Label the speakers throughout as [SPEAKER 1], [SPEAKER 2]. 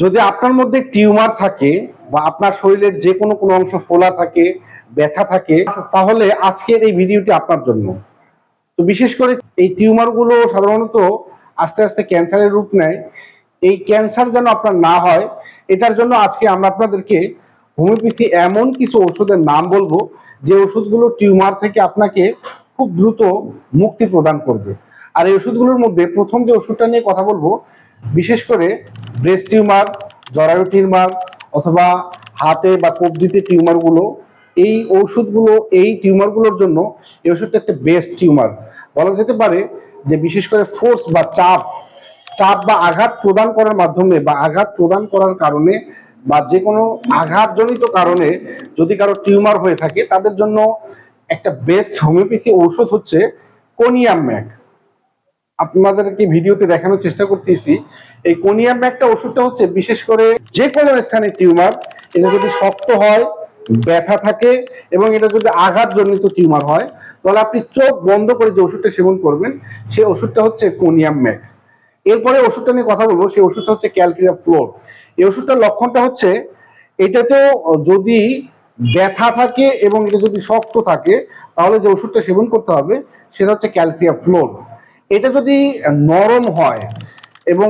[SPEAKER 1] যদি আপনার মধ্যে টিউমার থাকে বা আপনার শরীরের যে কোনো কোনো অংশ ফোলা থাকে, ব্যথা থাকে, তাহলে আজকের এই ভিডিওটি আপনার জন্য। তো বিশেষ করে এই টিউমারগুলো সাধারণত আস্তে আস্তে ক্যান্সারের রূপ নেয়। এই ক্যান্সার যেন আপনার না হয়, এটার জন্য আজকে আমরা আপনাদেরকে হোমিওপ্যাথি এমন কিছু ওষুধের নাম বলব, যে ওষুধগুলো টিউমার থেকে আপনাকে খুব দ্রুত মুক্তি প্রদান করবে। আর এই ওষুধগুলোর মধ্যে প্রথম যে ওষুধটা নিয়ে কথা বলব বিশেষ করে ব্রেস্ট টিউমার, জরায়ু টিউমার অথবা হাতে বা কবজিতে টিউমারগুলো, এই ওষুধগুলো এই টিউমারগুলোর জন্য এই ওষুধটা একটা বেস্ট টিউমার। বলা যেতে পারে যে বিশেষ করে ফোর্স বা চাপ চাপ বা আঘাত প্রদান করার মাধ্যমে বা আঘাত প্রদান করার কারণে বা যে কোনো আঘাতজনিত কারণে যদি কারও টিউমার হয়ে থাকে, তাদের জন্য একটা বেস্ট হোমিওপ্যাথি ঔষধ হচ্ছে কোনিয়াম ম্যাক। আপনাদেরকে ভিডিওতে দেখানোর চেষ্টা করতেছি, এই কোনিয়াম ম্যাকটা ওষুধটা হচ্ছে বিশেষ করে যে কোনো স্থানে টিউমার, এটা যদি শক্ত হয়, ব্যথা থাকে এবং এটা যদি আঘাতজনিত টিউমার হয়, তাহলে আপনি চোখ বন্ধ করে যে ওষুধটা সেবন করবেন, সেই ওষুধটা হচ্ছে কোনিয়াম ম্যাক এরপরে ওষুধটা নিয়ে কথা বলব, সেই ওষুধটা হচ্ছে ক্যালকিরিয়া ফ্লোর। এই ওষুধটার লক্ষণটা হচ্ছে, এটাতেও যদি ব্যথা থাকে এবং এটা যদি শক্ত থাকে, তাহলে যে ওষুধটা সেবন করতে হবে, সেটা হচ্ছে ক্যালকিরিয়া ফ্লোর। এটা যদি নরম হয় এবং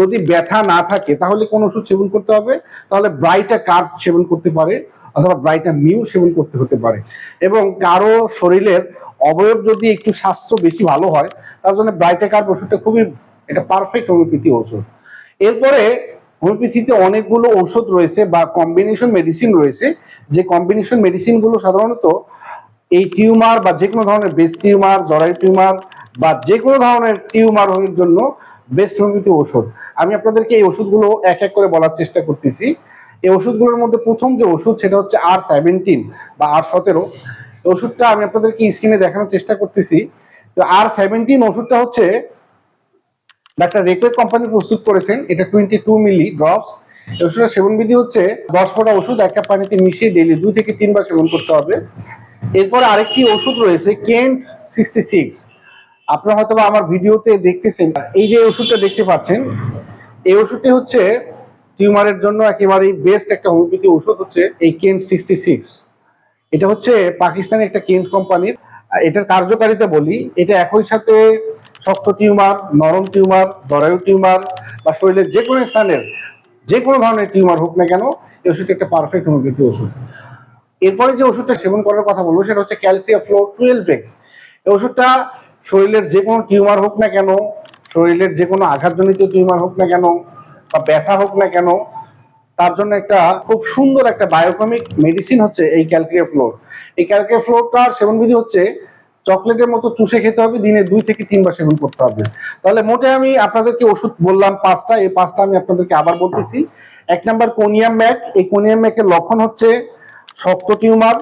[SPEAKER 1] যদি ব্যথা না থাকে, তাহলে কোন ওষুধ সেবন করতে হবে। তাহলে ব্রাইটা কার্ড সেবন করতে পারে, অথবা ব্রাইটা মিউ সেবন করতে হতে পারে। এবং কারও শরীরের অবয়ব যদি একটু স্বাস্থ্য বেশি ভালো হয়, তার জন্য ব্রাইটা কার্ড ওষুধটা খুবই, এটা পারফেক্ট হোমিওপ্যাথি ওষুধ। এরপরে হোমিওপ্যাথিতে অনেকগুলো ওষুধ রয়েছে বা কম্বিনেশন মেডিসিন রয়েছে। যে কম্বিনেশন মেডিসিনগুলো সাধারণত এই টিউমার বা যে কোনো ধরনের বেস্ট টিউমার, জরায়ু টিউমার বা যে কোনো ধরনের টিউমার এর জন্য বেস্ট হোমিওপ্যাথি ওষুধ। আমি আপনাদেরকে এই ওষুধগুলো এক এক করে বলার চেষ্টা করতেছি। এই ওষুধগুলোর মধ্যে প্রথম যে ওষুধ সেটা হচ্ছে আর সেভেন্টিন বা আর সতেরো। ওষুধটা আমি আপনাদেরকে স্ক্রিনে দেখানোর চেষ্টা করতেছি। তো আর সেভেন্টিন ওষুধটা হচ্ছে ডাক্তার রেকুয়েট কোম্পানি প্রস্তুত করেছেন। এটা টোয়েন্টি টু মিলি ড্রপস ওষুধের সেবন বিধি হচ্ছে দশ ফোঁটা ওষুধ এক কাপ পানিতে মিশিয়ে ডেইলি দুই থেকে তিনবার সেবন করতে হবে। এরপর আরেকটি ওষুধ রয়েছে কেন্ট সিক্সটি সিক্স আপনারা হয়তো আমার ভিডিওতে দেখতেছেন এই যে ওষুধটা দেখতে পাচ্ছেন, এই ওষুধটি হচ্ছে টিউমারের জন্য একেবারেই বেস্ট একটা হোমিওপ্যাথি ওষুধ হচ্ছে এই কেন্ট সিক্সটি সিক্স এটা হচ্ছে পাকিস্তানের একটা কেন্ট কোম্পানির এটার কার্যকারিতা বলি, এটা একই সাথে শক্ত টিউমার, নরম টিউমার, দরায়ু টিউমার বা শরীরের যে কোনো স্থানের যে কোনো ধরনের টিউমার হোক না কেন, এই ওষুধটা একটা পারফেক্ট হোমিওপ্যাথি ওষুধ। এরপরে যে ওষুধটা সেবন করার কথা বলব, সেটা হচ্ছে ক্যালসিয়া ফ্লোর টুয়েলভ এক্স এই ওষুধটা শরীরের যে কোনো টিউমার হোক না কেন, শরীরের যে কোনো আঘাতজনিত টিউমার হোক না কেন বা ব্যথা হোক না কেন, তার জন্য একটা খুব সুন্দর একটা বায়োকমিক মেডিসিন হচ্ছে এই ক্যালকিয়া ফ্লোর এই ক্যালকিয়া ফ্লোরটার সেবন বিধি হচ্ছে চকলেটের মতো চুষে খেতে হবে, দিনে দুই থেকে তিনবার সেবন করতে হবে। তাহলে মোটে আমি আপনাদেরকে ওষুধ বললাম পাঁচটা, এই পাঁচটা আমি আপনাদেরকে আবার বলতেছি। এক নাম্বার কোনিয়াম ম্যাক এই কোনিয়াম ম্যাকের লক্ষণ হচ্ছে শক্ত টিউমার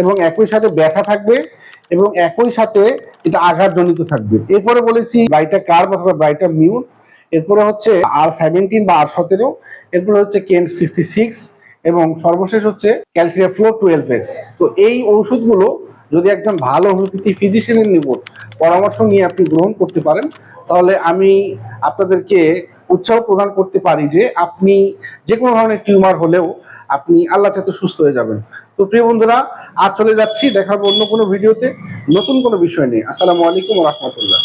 [SPEAKER 1] এবং একই সাথে ব্যথা থাকবে এবং একই সাথে এটা আঘাতজনিত থাকবে। এরপরে বলেছি ব্রাইটা কার্ভ অথবা ব্রাইটা মিউট এরপরে হচ্ছে আর সেভেন্টিন বা আর সতেরো। এরপরে হচ্ছে কেন সিক্সটি সিক্স। এবং সর্বশেষ হচ্ছে ক্যালসিয়া ফ্লোর টুয়েলভ এক্স। তো এই ঔষধগুলো যদি একজন ভালো হোমিওপ্যাথি ফিজিশিয়ানের নিকট পরামর্শ নিয়ে আপনি গ্রহণ করতে পারেন, তাহলে আমি আপনাদেরকে উৎসাহ প্রদান করতে পারি যে আপনি যে কোনো ধরনের টিউমার হলেও আপনি আল্লাহ চাতে সুস্থ হয়ে যাবেন। তো প্রিয় বন্ধুরা আর চলে যাচ্ছি দেখাবো অন্য কোনো ভিডিওতে নতুন কোনো বিষয় নিয়ে। আসসালামু আলাইকুম রহমতুল্লাহ।